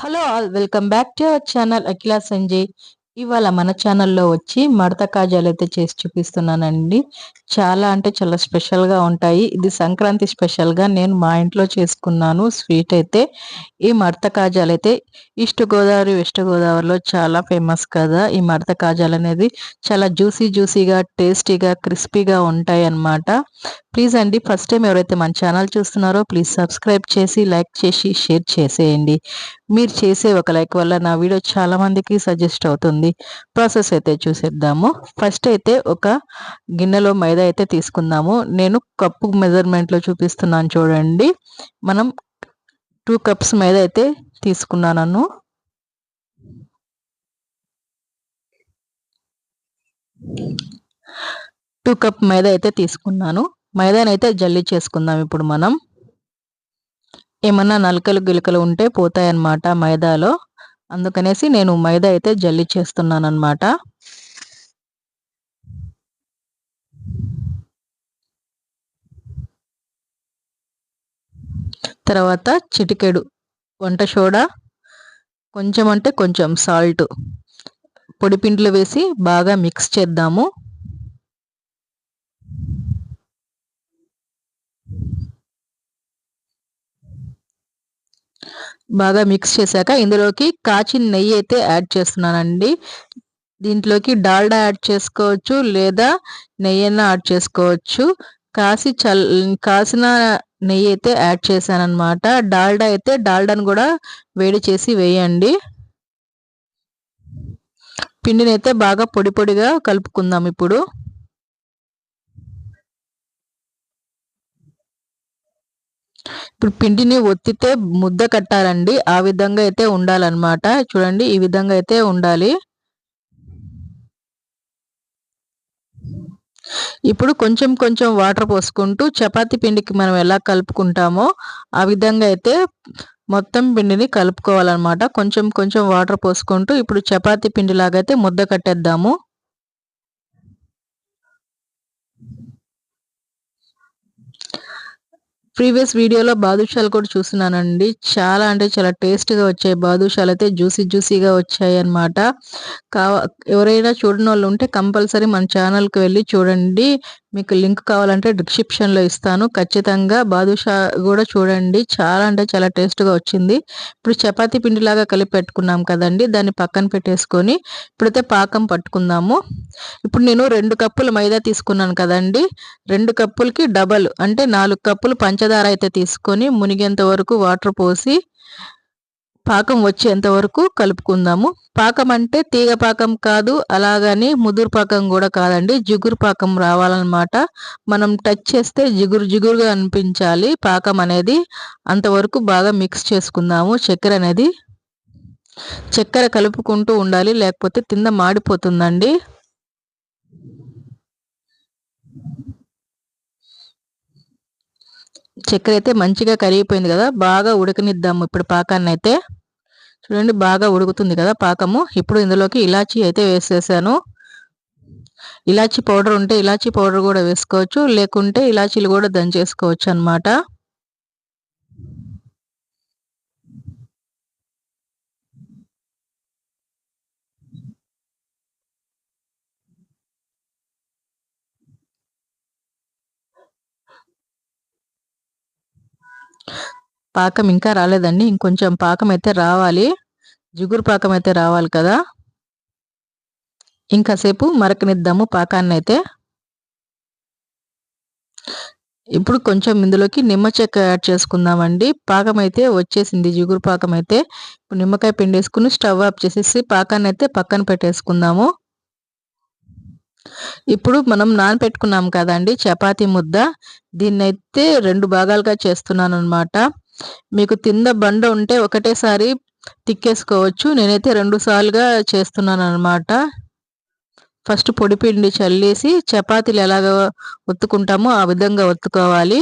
Hello all welcome back to our channel Akhila Sanjay ఇవాళ మన ఛానల్లో వచ్చి మడత కాజాలు అయితే చేసి చూపిస్తున్నానండి. చాలా అంటే చాలా స్పెషల్గా ఉంటాయి. ఇది సంక్రాంతి స్పెషల్గా నేను మా ఇంట్లో చేసుకున్నాను. స్వీట్ అయితే ఈ మడత కాజాలు అయితే ఈస్ట్ గోదావరి వెస్ట్ గోదావరిలో చాలా ఫేమస్ కదా. ఈ మడత కాజాలు అనేది చాలా జ్యూసీ జ్యూసీగా టేస్టీగా క్రిస్పీగా ఉంటాయి అన్నమాట ప్లీజ్ అండి ఫస్ట్ టైం ఎవరైతే మన ఛానల్ చూస్తున్నారో ప్లీజ్ సబ్స్క్రైబ్ చేసి లైక్ చేసి షేర్ చేసేయండి. మీరు చేసే ఒక లైక్ వల్ల నా వీడియో చాలా మందికి సజెస్ట్ అవుతుంది. ప్రాసెస్ అయితే చూసేద్దాము. ఫస్ట్ అయితే ఒక గిన్నెలో మైదా అయితే తీసుకుందాము. నేను కప్పు మెజర్మెంట్లో చూపిస్తున్నాను చూడండి. మనం టూ కప్స్ మైదా అయితే తీసుకున్నాను టూ కప్ మైదా అయితే తీసుకున్నాను. మైదానైతే జల్లి చేసుకుందాం ఇప్పుడు మనం. ఏమన్నా నలకలు గిలకలు ఉంటే పోతాయన్నమాట మైదాలో. అందుకనేసి నేను మైదా అయితే జల్లి చేస్తున్నాను అనమాట తర్వాత చిటికెడు వంట సోడా కొంచెం అంటే కొంచెం సాల్ట్. పొడిపిండిలో వేసి బాగా మిక్స్ చేద్దాము. బాగా మిక్స్ చేశాక ఇందులోకి కాచిన నెయ్యి అయితే యాడ్ చేస్తున్నానండి. దీంట్లోకి డాల్డా యాడ్ చేసుకోవచ్చు లేదా నెయ్యి యాడ్ చేసుకోవచ్చు. కాసి చల్ కాసిన నెయ్యి అయితే యాడ్ చేశానమాట డాల్డా అయితే డాల్డాను కూడా వేడి చేసి వేయండి. పిండిని అయితే బాగా పొడి పొడిగా కలుపుకుందాం ఇప్పుడు. ఇప్పుడు పిండిని ఒత్తితే ముద్ద కట్టాలండి. ఆ విధంగా అయితే ఉండాలన్నమాట. చూడండి ఈ విధంగా అయితే ఉండాలి. ఇప్పుడు కొంచెం కొంచెం వాటర్ పోసుకుంటూ చపాతీ పిండికి మనం ఎలా కలుపుకుంటామో ఆ విధంగా అయితే మొత్తం పిండిని కలుపుకోవాలన్నమాట. కొంచెం కొంచెం వాటర్ పోసుకుంటూ ఇప్పుడు చపాతీ పిండిలాగా అయితే ముద్ద కట్టేద్దాము. ప్రీవియస్ వీడియోలో బాదుషాలు కూడా చూస్తున్నానండి. చాలా అంటే చాలా టేస్ట్గా వచ్చాయి. బాదుషాలు అయితే జ్యూసీ జ్యూసీగా వచ్చాయి అనమాట కావ ఎవరైనా చూడని వాళ్ళు ఉంటే కంపల్సరీ మన ఛానల్కి వెళ్ళి చూడండి. మీకు లింక్ కావాలంటే డిస్క్రిప్షన్లో ఇస్తాను. ఖచ్చితంగా బాదుషా కూడా చూడండి. చాలా అంటే చాలా టేస్ట్గా వచ్చింది. ఇప్పుడు చపాతీ పిండిలాగా కలిపి పెట్టుకున్నాం కదండి. దాన్ని పక్కన పెట్టేసుకొని ఇప్పుడైతే పాకం పట్టుకుందాము. ఇప్పుడు నేను రెండు కప్పులు మైదా తీసుకున్నాను కదండి. రెండు కప్పులకి డబల్ అంటే నాలుగు కప్పులు పంచదార అయితే తీసుకొని మునిగేంత వరకు వాటర్ పోసి పాకం వచ్చేంత వరకు కలుపుకుందాము. పాకం అంటే తీగ పాకం కాదు అలాగని ముదురు పాకం కూడా కాదండి. జిగురు పాకం రావాలన్నమాట. మనం టచ్ చేస్తే జిగురు జిగురుగా అనిపించాలి. పాకం అనేది అంతవరకు బాగా మిక్స్ చేసుకుందాము. చక్కెర అనేది చక్కెర కలుపుకుంటూ ఉండాలి. లేకపోతే తింద మాడిపోతుందండి చక్కెర అయితే మంచిగా కరిగిపోయింది కదా బాగా ఉడకనిద్దాము ఇప్పుడు పాకాన్ని అయితే చూడండి బాగా ఉడుకుతుంది కదా పాకము. ఇప్పుడు ఇందులోకి ఇలాచీ అయితే వేసేసాను. ఇలాచీ పౌడర్ ఉంటే ఇలాచీ పౌడర్ కూడా వేసుకోవచ్చు లేకుంటే ఇలాచీలు కూడా దంచేసుకోవచ్చు అనమాట పాకం ఇంకా రాలేదండి. ఇంకొంచెం పాకం అయితే రావాలి. జిగురు పాకం అయితే రావాలి కదా. ఇంకాసేపు మరకనిద్దాము పాకాన్ని అయితే ఇప్పుడు కొంచెం ఇందులోకి నిమ్మ చెక్క యాడ్ చేసుకుందామండి. పాకం అయితే వచ్చేసింది. జిగురు పాకం అయితే ఇప్పుడు నిమ్మకాయ పిండేసుకుని స్టవ్ ఆఫ్ చేసేసి పాకాన్ని అయితే పక్కన పెట్టేసుకుందాము. ఇప్పుడు మనం నానపెట్టుకున్నాం కదండి చపాతీ ముద్ద. దీన్నైతే రెండు భాగాలుగా చేస్తున్నాను అనమాట మీకు తింద బండ ఉంటే ఒకటేసారి తిక్కేసుకోవచ్చు. నేనైతే రెండు సార్లుగా చేస్తున్నాను అనమాట ఫస్ట్ పొడిపిండి చల్లేసి చపాతీలు ఎలాగ ఒత్తుకుంటామో ఆ విధంగా ఒత్తుకోవాలి.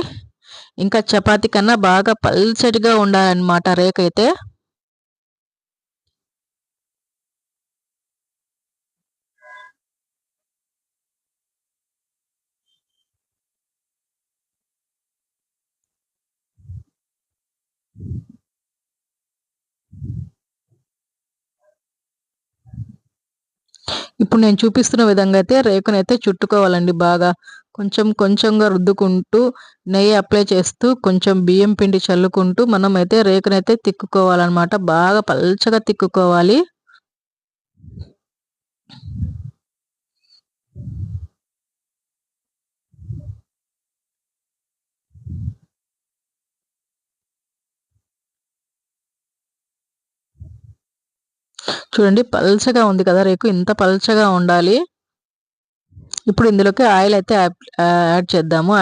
ఇంకా చపాతీ కన్నా బాగా పల్చటిగా ఉండాలన్నమాట రేక్ అయితే ఇప్పుడు నేను చూపిస్తున్న విధంగా అయితే రేకునైతే చుట్టుకోవాలండి బాగా. కొంచెం కొంచెంగా రుద్దుకుంటూ నెయ్యి అప్లై చేస్తూ కొంచెం బియ్యం పిండి చల్లుకుంటూ మనం అయితే రేకునైతే తిక్కుకోవాలన్నమాట. బాగా పల్చగా తిక్కుకోవాలి. చూడండి పల్చగా ఉంది కదా రేకు ఇంత పల్చగా ఉండాలి. ఇప్పుడు ఇందులోకి ఆయిల్ అయితే యాడ్ చేద్దాము.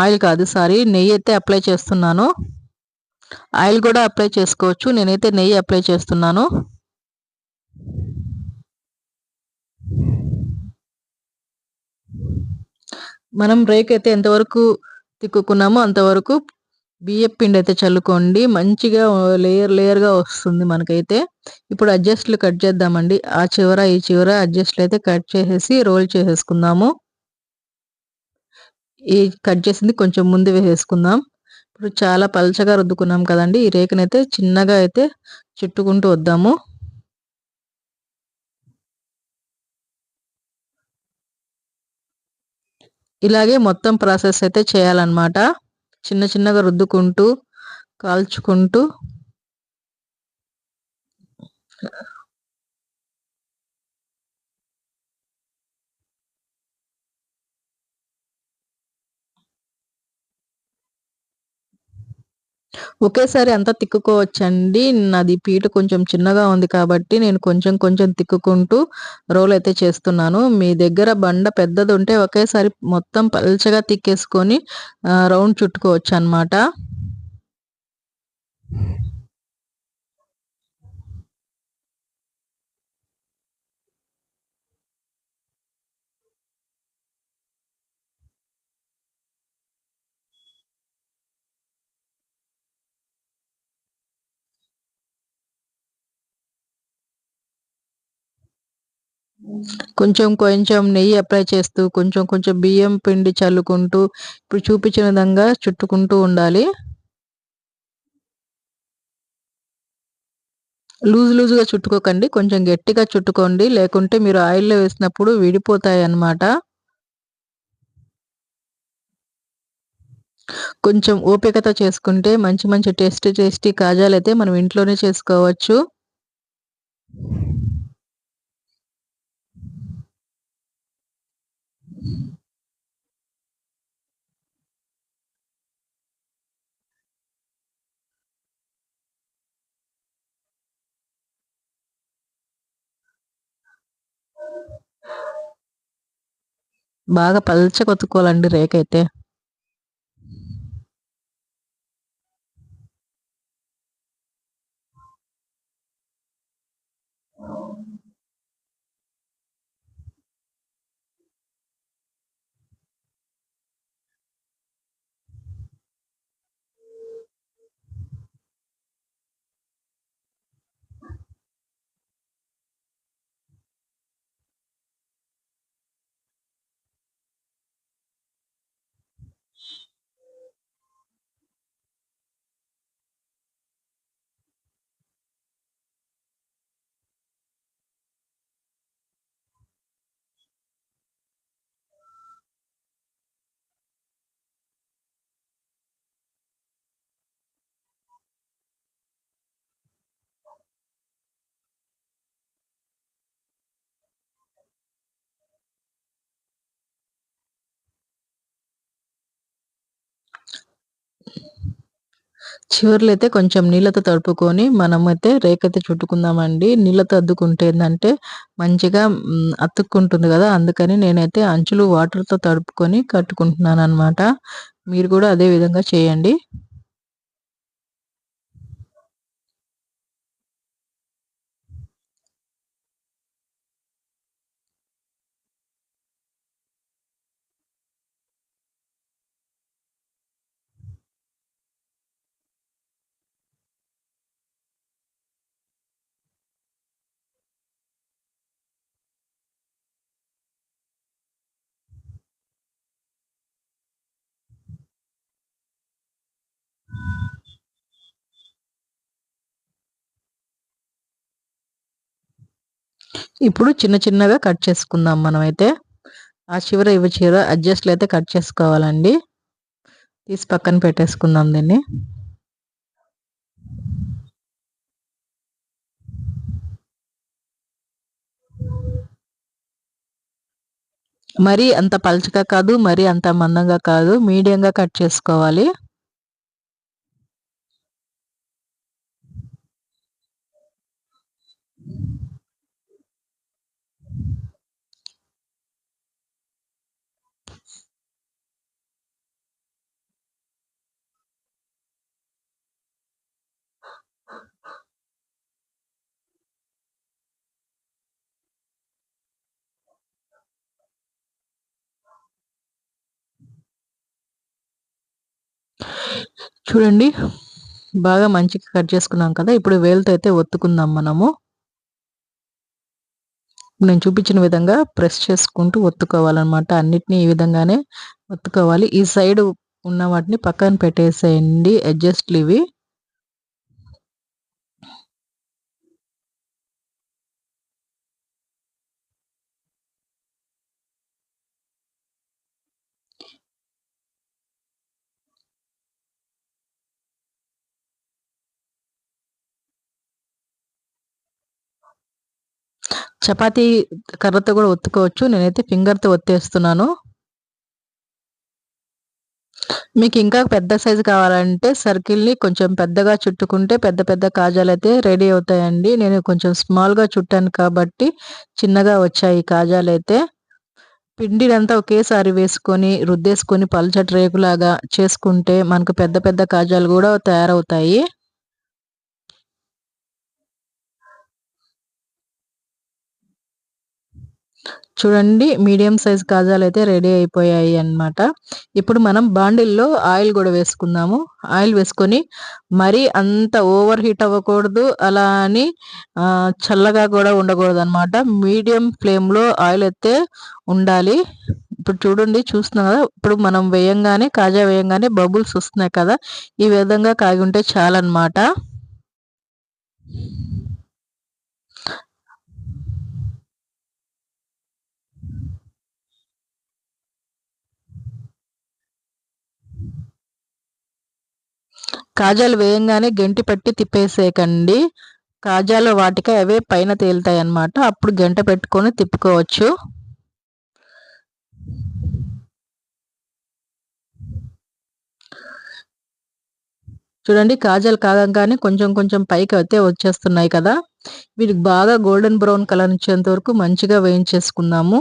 ఆయిల్ కాదు సారీ నెయ్యి అయితే అప్లై చేస్తున్నాను. ఆయిల్ కూడా అప్లై చేసుకోవచ్చు. నేనైతే నెయ్యి అప్లై చేస్తున్నాను. మనం రేక్ అయితే ఎంతవరకు తిక్కుకున్నామో అంతవరకు బియ్యం పిండి అయితే చల్లుకోండి. మంచిగా లేయర్ లేయర్గా వస్తుంది మనకైతే. ఇప్పుడు అడ్జస్ట్లు కట్ చేద్దామండి. ఆ చివర ఈ చివర అడ్జస్ట్లు అయితే కట్ చేసేసి రోల్ చేసేసుకుందాము. ఈ కట్ చేసింది కొంచెం ముందు వేసేసుకుందాం. ఇప్పుడు చాలా పల్చగా రుద్దుకున్నాం కదండి. ఈ రేఖనైతే చిన్నగా అయితే చుట్టుకుంటూ వద్దాము. ఇలాగే మొత్తం ప్రాసెస్ అయితే చేయాలన్నమాట. చిన్న చిన్నగా రుద్దుకుంటూ కాల్చుకుంటూ ఒకేసారి అంతా తిక్కుకోవచ్చండి. నాది పీట కొంచెం చిన్నగా ఉంది కాబట్టి నేను కొంచెం కొంచెం తిక్కుకుంటూ రోల్ అయితే చేస్తున్నాను. మీ దగ్గర బండ పెద్దది ఉంటే ఒకేసారి మొత్తం పల్చగా తిక్కేసుకొని రౌండ్ చుట్టుకోవచ్చు అనమాట కొంచెం కొంచెం నెయ్యి అప్లై చేస్తూ కొంచెం కొంచెం బియ్యం పిండి చల్లుకుంటూ ఇప్పుడు చూపించిన విధంగా చుట్టుకుంటూ ఉండాలి. లూజ్ లూజ్గా చుట్టుకోకండి. కొంచెం గట్టిగా చుట్టుకోండి. లేకుంటే మీరు ఆయిల్లో వేసినప్పుడు విడిపోతాయి అన్నమాట కొంచెం ఓపికత చేసుకుంటే మంచి మంచి టేస్టీ టేస్టీ కాజాలు అయితే మనం ఇంట్లోనే చేసుకోవచ్చు. బాగా పల్చ కొత్తుకోవాలండి అయితే చివరిలో అయితే కొంచెం నీళ్ళతో తడుపుకొని మనమైతే రేకైతే చుట్టుకుందామండి. నీళ్ళతో అద్దుకుంటే ఏంటంటే మంచిగా అతుక్కుంటుంది కదా. అందుకని నేనైతే అంచులు వాటర్తో తడుపుకొని కట్టుకుంటున్నాను అనమాట మీరు కూడా అదే విధంగా చేయండి. ఇప్పుడు చిన్న చిన్నగా కట్ చేసుకుందాం మనమైతే. ఆ చివర ఇవి చివర అడ్జస్ట్లు అయితే కట్ చేసుకోవాలండి. తీసి పక్కన పెట్టేసుకుందాం దీన్ని. మరీ అంత పలుచగా కాదు మరీ అంత మందంగా కాదు మీడియంగా కట్ చేసుకోవాలి. చూడండి. బాగా మంచిగా కట్ చేసుకున్నాం కదా. ఇప్పుడు వేలుతో అయితే ఒత్తుకుందాం మనము. నేను చూపించిన విధంగా ప్రెస్ చేసుకుంటూ ఒత్తుకోవాలన్నమాట. అన్నిటినీ ఈ విధంగానే ఒత్తుకోవాలి. ఈ సైడ్ ఉన్న వాటిని పక్కన పెట్టేసేయండి. అడ్జస్ట్లు ఇవి చపాతీ కర్రతో కూడా ఒత్తుకోవచ్చు. నేనైతే ఫింగర్తో ఒత్తేస్తున్నాను. మీకు ఇంకా పెద్ద సైజు కావాలంటే సర్కిల్ని కొంచెం పెద్దగా చుట్టుకుంటే పెద్ద పెద్ద కాజాలు అయితే రెడీ అవుతాయండి. నేను కొంచెం స్మాల్గా చుట్టాను కాబట్టి చిన్నగా వచ్చాయి కాజాలు అయితే పిండినంతా ఒకేసారి వేసుకొని రుద్దేసుకొని పల్చటి రేకులాగా చేసుకుంటే మనకు పెద్ద పెద్ద కాజాలు కూడా తయారవుతాయి. చూడండి మీడియం సైజ్ కాజాలు అయితే రెడీ అయిపోయాయి అన్నమాట. ఇప్పుడు మనం బాండిల్లో ఆయిల్ కూడా వేసుకుందాము. ఆయిల్ వేసుకొని మరీ అంత ఓవర్ హీట్ అవ్వకూడదు. అలా అని చల్లగా కూడా ఉండకూడదు అనమాట మీడియం ఫ్లేమ్లో ఆయిల్ అయితే ఉండాలి. ఇప్పుడు చూడండి చూస్తున్నాం కదా? ఇప్పుడు మనం వేయంగానే కాజా వేయంగానే బబుల్స్ వస్తున్నాయి కదా? ఈ విధంగా కాగి ఉంటే చాలన్నమాట. కాజాలు వేయంగానే గంటి పట్టి తిప్పేసేయకండి. కాజాలు వాటికి అవే పైన తేలుతాయి అన్నమాట అప్పుడు గంట పెట్టుకొని తిప్పుకోవచ్చు. చూడండి కాజాలు కాగంగానే కొంచెం కొంచెం పైకి అయితే వచ్చేస్తున్నాయి కదా. వీటికి బాగా గోల్డెన్ బ్రౌన్ కలర్ వచ్చేంత వరకు మంచిగా వేయించేసుకుందాము.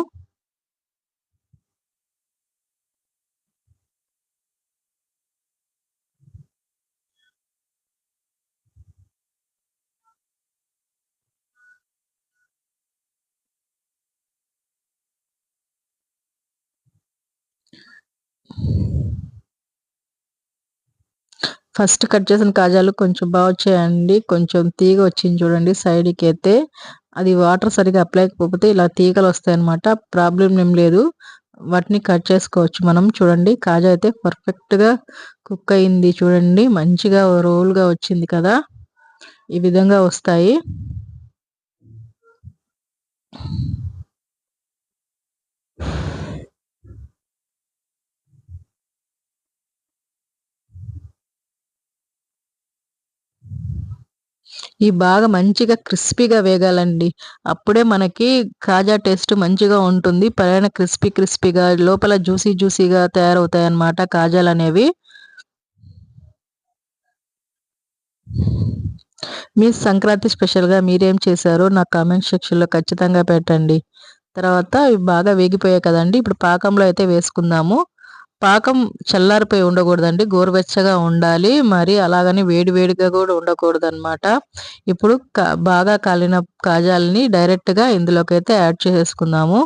ఫస్ట్ కట్ చేసిన కాజాలు కొంచెం బాగా వచ్చాయండి. కొంచెం తీగ వచ్చింది చూడండి సైడ్కి అయితే అది వాటర్ సరిగా అప్లై అయిపోతే ఇలా తీగలు వస్తాయి అన్నమాట ప్రాబ్లం ఏం లేదు. వాటిని కట్ చేసుకోవచ్చు మనం. చూడండి కాజా అయితే పర్ఫెక్ట్గా కుక్ అయింది చూడండి. మంచిగా రోల్గా వచ్చింది కదా. ఈ విధంగా వస్తాయి. ఈ బాగా మంచిగా క్రిస్పీగా వేగాలండి. అప్పుడే మనకి కాజా టేస్ట్ మంచిగా ఉంటుంది. పైన క్రిస్పీ క్రిస్పీగా లోపల జ్యూసీ జ్యూసీగా తయారవుతాయి అన్నమాట కాజాలు అనేవి మీ సంక్రాంతి స్పెషల్గా మీరేం చేశారో నా కామెంట్ సెక్షన్లో ఖచ్చితంగా పెట్టండి. తర్వాత ఇవి బాగా వేగిపోయాయి కదండి. ఇప్పుడు పాకంలో అయితే వేసుకుందాము. పాకం చల్లారిపోయి ఉండకూడదండి గోరువెచ్చగా ఉండాలి. మరి అలాగని వేడి వేడిగా కూడా ఉండకూడదు అనమాట ఇప్పుడు బాగా కాలిన కాజాలని డైరెక్ట్గా ఇందులోకి అయితే యాడ్ చేసేసుకుందాము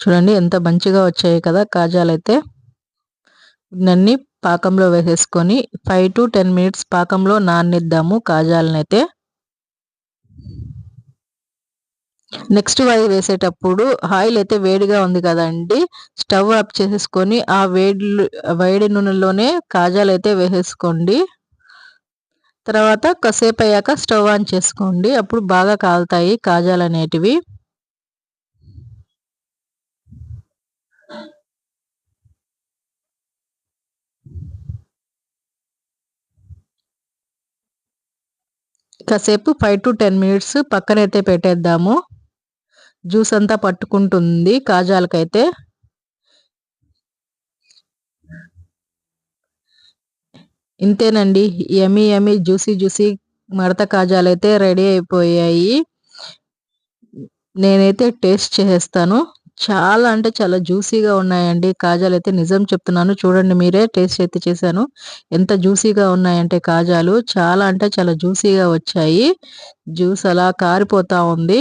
చూడండి ఎంత మంచిగా వచ్చాయి కదా కాజాలు అయితే నన్ని పాకంలో వేసేసుకొని ఫైవ్ టు టెన్ మినిట్స్ పాకంలో నాననిద్దాము కాజాలనైతే. నెక్స్ట్ వై వేసేటప్పుడు ఆయిల్ అయితే వేడిగా ఉంది కదండి స్టవ్ ఆఫ్ చేసేసుకొని ఆ వేడి వేడి నూనెలోనే కాజాలు అయితే వేసేసుకోండి. తర్వాత కాసేపు అయ్యాక స్టవ్ ఆన్ చేసుకోండి అప్పుడు బాగా కాలుతాయి కాజాలు అనేటివి కాసేపు ఫైవ్ టు టెన్ మినిట్స్ పక్కనైతే పెట్టేద్దాము. జ్యూస్ అంతా పట్టుకుంటుంది కాజాలకైతే. ఇంతేనండి ఎమీ ఎమీ జ్యూసీ జ్యూసీ మడత కాజాలు అయితే రెడీ అయిపోయాయి. నేనైతే టేస్ట్ చేసేస్తాను. చాలా అంటే చాలా జ్యూసీగా ఉన్నాయండి. కాజాలు అయితే నిజం చెప్తున్నాను. చూడండి మీరే టేస్ట్ అయితే చేశాను. ఎంత జ్యూసీగా ఉన్నాయంటే కాజాలు. చాలా అంటే చాలా జ్యూసీగా వచ్చాయి. జ్యూస్ అలా కారిపోతా ఉంది.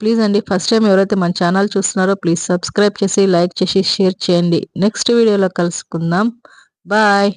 ప్లీజ్ అండి ఫస్ట్ టైం ఎవరైతే మన ఛానల్ చూస్తున్నారో ప్లీజ్ సబ్స్క్రైబ్ చేసి లైక్ చేసి షేర్ చేయండి. నెక్స్ట్ వీడియోలో కలుసుకుందాం. బాయ్.